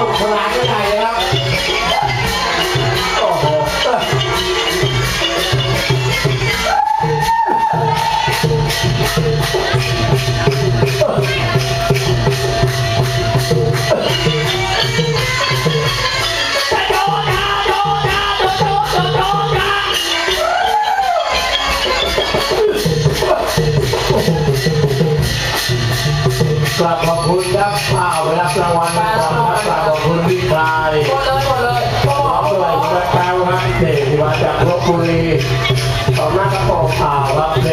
คนฉลาดกันไหนนะครับ โอ้โหกลับขอบคุณครับข่าเวรับรางวัลนะครับ คุยต่อหน้ากระโปรงขาวรับเ